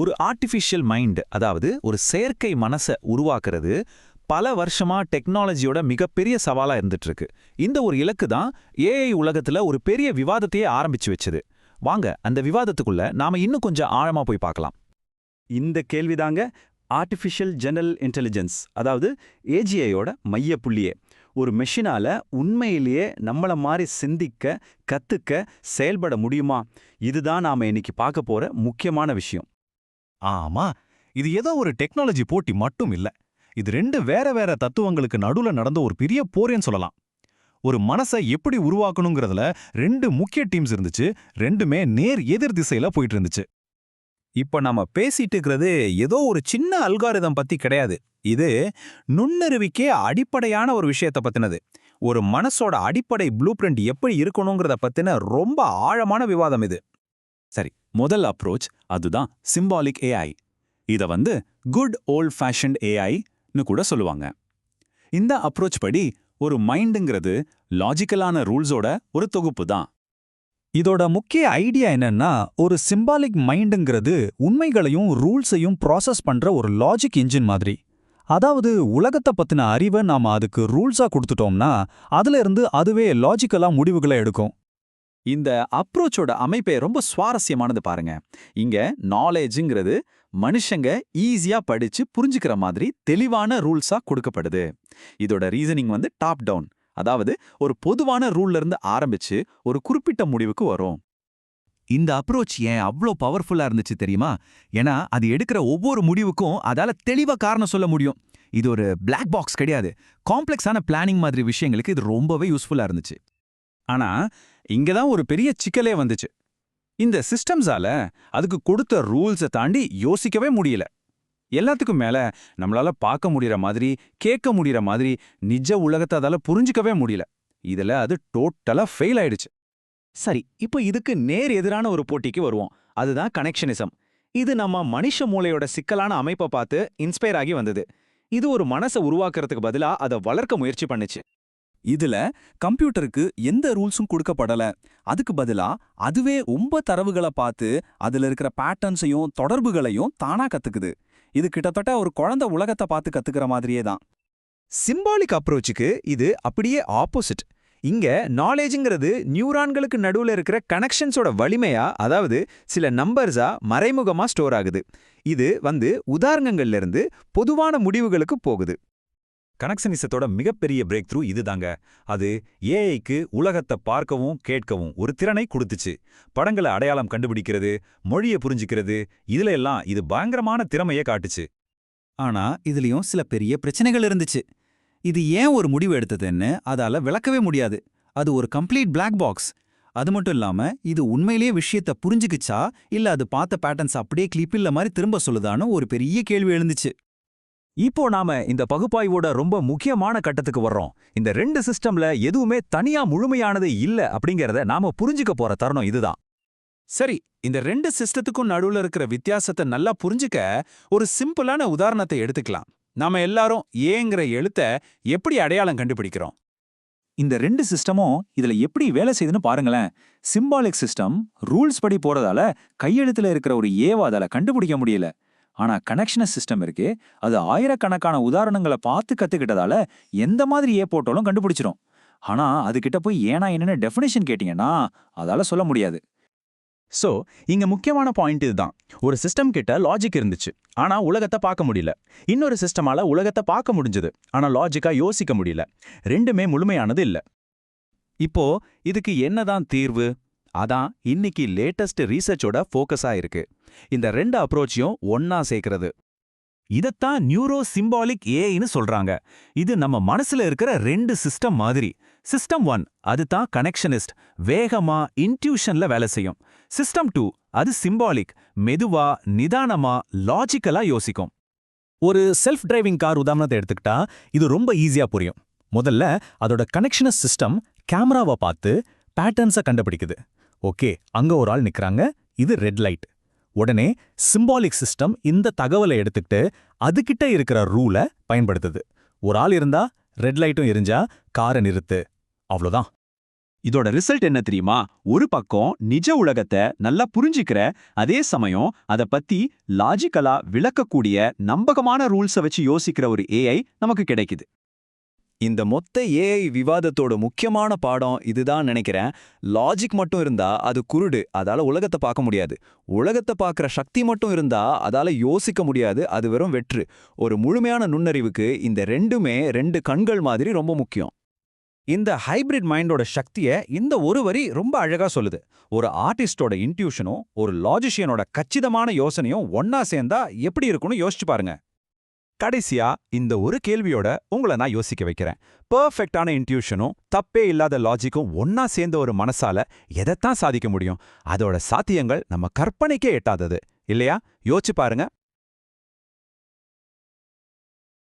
ஒரு artificial mind அதாவது ஒரு செயற்கை மனசை உருவாக்குறது பல வருஷமா டெக்னாலஜியோட மிகப்பெரிய சவாலா இருந்துட்டு இருக்கு இந்த ஒரு இலக்கு தான் ஏஐ உலகத்துல ஒரு பெரிய விவாதத்தையே ஆரம்பிச்சு வச்சது. வாங்க அந்த விவாதத்துக்குள்ள நாம இன்னும் கொஞ்சம் ஆழமா போய் பார்க்கலாம். இந்த கேள்விதாங்க ஆர்டிஃபிஷியல் ஜெனரல் இன்டெலிஜென்ஸ் அதாவது ஏஜிஐயோட மைய புள்ளியே ஒரு மெஷினால உண்மையிலேயே நம்மள மாதிரி சிந்திக்க கத்துக்க செயல்பட முடியுமா? இதுதான் நாம இன்னைக்கு பார்க்க போற முக்கியமான விஷயம். ஆமா இது ஏதோ ஒரு டெக்னாலஜி போட்டி மட்டும் இல்ல. இது ரெண்டு வேற வேற தத்துவங்களுக்கு நடுவுல நடந்த ஒரு பெரிய போரேன்னு சொல்லலாம். ஒரு மனசை எப்படி உருவாக்கணுங்கிறதுல ரெண்டு முக்கிய டீம்ஸ் இருந்துச்சு ரெண்டுமே நேர் எதிர் திசையில போயிட்டு இருந்துச்சு. இப்ப நம்ம பேசிட்டு இருக்கிறது ஏதோ ஒரு சின்ன அல்காரிதம் பத்தி கிடையாது. இது நுண்ணறிவிக்கே அடிப்படையான ஒரு விஷயத்தை பத்தினது. ஒரு மனசோட அடிப்படை ப்ளூ பிரிண்ட் எப்படி இருக்கணுங்கிறத பத்தின ரொம்ப ஆழமான விவாதம் இது. சரி முதல் அப்ரோச் அதுதான் சிம்பாலிக் ஏஐ இத வந்து குட் ஓல்ட் ஃபேஷன்ட் ஏஐன்னு கூட சொல்லுவாங்க. இந்த அப்ரோச் படி ஒரு மைண்டுங்கிறது லாஜிக்கலான ரூல்ஸோட ஒரு தொகுப்பு தான். இதோட முக்கிய ஐடியா என்னன்னா ஒரு சிம்பாலிக் மைண்டுங்கிறது உண்மைகளையும் ரூல்ஸையும் ப்ராசஸ் பண்ற ஒரு லாஜிக் இன்ஜின் மாதிரி. அதாவது உலகத்தை பத்தின அறிவை நாம அதுக்கு ரூல்ஸா கொடுத்துட்டோம்னா அதுல இருந்து அதுவே லாஜிக்கலா முடிவுகளை எடுக்கும். இந்த அப்ரோச்சோட அமைப்பே ரொம்ப சுவாரஸ்யமானது பாருங்க. இங்க நாலேஜுங்கிறது மனுஷங்க ஈஸியா படிச்சு புரிஞ்சுக்கிற மாதிரி தெளிவான ரூல்ஸா கொடுக்கப்படுது. இதோட ரீசனிங் வந்து டாப் டவுன் அதாவது ஒரு பொதுவான ரூல்ல இருந்து ஆரம்பிச்சு ஒரு குறிப்பிட்ட முடிவுக்கு வரும். இந்த அப்ரோச் ஏன் அவ்ளோ பவர்ஃபுல்லா இருந்துச்சு தெரியுமா? ஏன்னா அது எடுக்கிற ஒவ்வொரு முடிவுக்கும் அதால தெளிவா காரணம் சொல்ல முடியும். இது ஒரு பிளாக் பாக்ஸ் கிடையாது. காம்ப்ளெக்ஸான பிளானிங் மாதிரி விஷயங்களுக்கு இது ரொம்பவே யூஸ்ஃபுல்லா இருந்துச்சு. ஆனா இங்க தான் ஒரு பெரிய சிக்கலே வந்துச்சு. இந்த சிஸ்டம்ஸால அதுக்கு கொடுத்த ரூல்ஸை தாண்டி யோசிக்கவே முடியல. எல்லாத்துக்கும் மேல நம்மளால பார்க்க முடியற மாதிரி கேட்க முடியற மாதிரி நிஜ உலகத்தை அதால புரிஞ்சுக்கவே முடியல. இதுல அது டோட்டலா ஃபெயில் ஆயிடுச்சு. சரி இப்போ இதுக்கு நேர் எதிரான ஒரு போட்டிக்கு வருவோம். அதுதான் கனெக்ஷனிசம். இது நம்ம மனுஷ மூளையோட சிக்கலான அமைப்பை பார்த்து இன்ஸ்பயர் ஆகி வந்தது. இது ஒரு மனசை உருவாக்குறதுக்கு பதிலா அதை வளர்க்க முயற்சி பண்ணுச்சு. இதுல கம்ப்யூட்டருக்கு எந்த ரூல்ஸும் கொடுக்கப்படல. அதுக்கு பதிலா அதுவே ரொம்ப தரவுகளை பார்த்து அதுல இருக்கிற பேட்டர்ன்ஸையும் தொடர்புகளையும் தானா கத்துக்குது. இது கிட்டத்தட்ட ஒரு குழந்தை உலகத்தை பார்த்து கத்துக்கிற மாதிரியே தான். சிம்பாலிக் அப்ரோச்சுக்கு இது அப்படியே ஆப்போசிட் இங்க நாலேஜுங்கிறது நியூரான்களுக்கு நடுவுல இருக்கிற கனெக்ஷன்ஸோட வலிமையா அதாவது சில நம்பர்ஸா மறைமுகமா ஸ்டோர் ஆகுது. இது வந்து உதாரணங்கள்ல இருந்து பொதுவான முடிவுகளுக்கு போகுது. கனெக்ஷனிசத்தோட மிகப்பெரிய பிரேக் த்ரூ இதுதாங்க. அது ஏஐக்கு உலகத்தை பார்க்கவும் கேட்கவும் ஒரு திறனை கொடுத்துச்சு. படங்களை அடையாளம் கண்டுபிடிக்கிறது மொழியை புரிஞ்சுக்கிறது இதுல எல்லாம் இது பயங்கரமான திறமையை காட்டுச்சு. ஆனா இதுலயும் சில பெரிய பிரச்சனைகள் இருந்துச்சு. இது ஏன் ஒரு முடிவு எடுத்ததுன்னு அதால விளக்கவே முடியாது. அது ஒரு கம்ப்ளீட் பிளாக் பாக்ஸ் அது மட்டும் இல்லாம இது உண்மையிலேயே விஷயத்த புரிஞ்சுக்குச்சா? இல்ல அது பார்த்த பேட்டர்ன்ஸ் அப்படியே கிளிப்பில்ல மாதிரி திரும்ப சொல்லுதான்னு ஒரு பெரிய கேள்வி எழுந்துச்சு. இப்போ நாம இந்த பகுப்பாய்வோட ரொம்ப முக்கியமான கட்டத்துக்கு வர்றோம். இந்த ரெண்டு சிஸ்டம்ல எதுவுமே தனியா முழுமையானது இல்ல அப்படிங்கறத நாம புரிஞ்சுக்க போற தருணம் இதுதான். சரி இந்த ரெண்டு சிஸ்டத்துக்கும் நடுவுல இருக்கிற வித்தியாசத்தை நல்லா புரிஞ்சுக்க ஒரு சிம்பிளான உதாரணத்தை எடுத்துக்கலாம். நாம எல்லாரும் ஏங்கிற எழுத்த எப்படி அடையாளம் கண்டுபிடிக்கிறோம்? இந்த ரெண்டு சிஸ்டமும் இதுல எப்படி வேலை செய்யுதுன்னு பாருங்களேன். சிம்பாலிக் சிஸ்டம் ரூல்ஸ் படி போறதால கையெழுத்துல இருக்கிற ஒரு ஏவ அதால கண்டுபிடிக்க முடியல. ஆனா கனெக்ஷனஸ் சிஸ்டம் இருக்கு அது ஆயிரக்கணக்கான உதாரணங்களை பார்த்து கத்துக்கிட்டதால எந்த மாதிரி ஏ போட்டாலும் கண்டுபிடிச்சிரும். ஆனா அதுகிட்ட போய் ஏனா என்னன்னு டெஃபினேஷன் கேட்டீங்கன்னா அதால சொல்ல முடியாது. ஸோ இங்க முக்கியமான பாயிண்ட் இதுதான். ஒரு சிஸ்டம் கிட்ட லாஜிக் இருந்துச்சு ஆனா உலகத்தை பார்க்க முடியல. இன்னொரு சிஸ்டமால உலகத்தை பார்க்க முடிஞ்சது ஆனா லாஜிக்கா யோசிக்க முடியல. ரெண்டுமே முழுமையானது இல்ல. இப்போ இதுக்கு என்னதான் தீர்வு? அதான் இன்னைக்கு லேட்டஸ்ட் ரீசர்ச்சோட ஃபோக்கஸா இருக்கு இந்த ரெண்டு அப்ரோச்சையும் ஒன்னா சேர்க்கிறது. இதத்தான் நியூரோ சிம்பாலிக் ஏஐன்னு சொல்றாங்க. இது நம்ம மனசுல இருக்கிற ரெண்டு சிஸ்டம் மாதிரி. சிஸ்டம் ஒன் அதுதான் கனெக்ஷனிஸ்ட் வேகமா இன்ட்யூஷன்ல வேலை செய்யும். சிஸ்டம் டூ அது சிம்பாலிக் மெதுவா நிதானமா லாஜிக்கலா யோசிக்கும். ஒரு செல்ஃப் டிரைவிங் கார் உதாரணத்தை எடுத்துக்கிட்டா இது ரொம்ப ஈஸியா புரியும். முதல்ல அதோட கனெக்ஷனஸ் சிஸ்டம் கேமராவை பார்த்து பேட்டர்ன்ஸை கண்டுபிடிக்குது. ஓகே அங்க ஒரு ஆள் நிக்கறாங்க. இது ரெட் லைட் உடனே சிம்பாலிக் சிஸ்டம் இந்த தகவலை எடுத்துக்கிட்டு அதுகிட்ட இருக்கிற ரூலை பயன்படுத்துது. ஒரு ஆள் இருந்தா ரெட் லைட்டும் எரிஞ்சா காரை நிறுத்து. அவ்வளோதான் இதோட ரிசல்ட் என்ன தெரியுமா? ஒரு பக்கம் நிஜ உலகத்தை நல்லா புரிஞ்சிக்கிற அதே சமயம் அத பத்தி லாஜிக்கலா விளக்கக்கூடிய நம்பகமான ரூல்ஸை வச்சு யோசிக்கிற ஒரு ஏஐ நமக்கு கிடைக்குது. இந்த மொத்த ஏஐ விவாதத்தோட முக்கியமான பாடம் இதுதான் நினைக்கிறேன். லாஜிக் மட்டும் இருந்தா அது குருடு அதால உலகத்தை பார்க்க முடியாது. உலகத்தை பார்க்குற சக்தி மட்டும் இருந்தா அதால யோசிக்க முடியாது அது வெறும் வெற்று. ஒரு முழுமையான நுண்ணறிவுக்கு இந்த ரெண்டுமே ரெண்டு கண்கள் மாதிரி ரொம்ப முக்கியம். இந்த ஹைபிரிட் மைண்டோட சக்தியை இந்த ஒரு வரி ரொம்ப அழகா சொல்லுது. ஒரு ஆர்டிஸ்டோட இன்ட்யூஷனும் ஒரு லாஜிஷியனோட கச்சிதமான யோசனையும் ஒன்னா சேர்ந்தா எப்படி இருக்கும்னு யோசிச்சு பாருங்க. கடைசியா இந்த ஒரு கேள்வியோட உங்களை நான் யோசிக்க வைக்கிறேன். பர்ஃபெக்டான இன்ட்யூஷனும் தப்பே இல்லாத லாஜிக்கும் ஒன்னா சேர்ந்த ஒரு மனசால எதைத்தான் சாதிக்க முடியும்? அதோட சாத்தியங்கள் நம்ம கற்பனைக்கே எட்டாதது. இல்லையா? யோசிச்சு பாருங்க.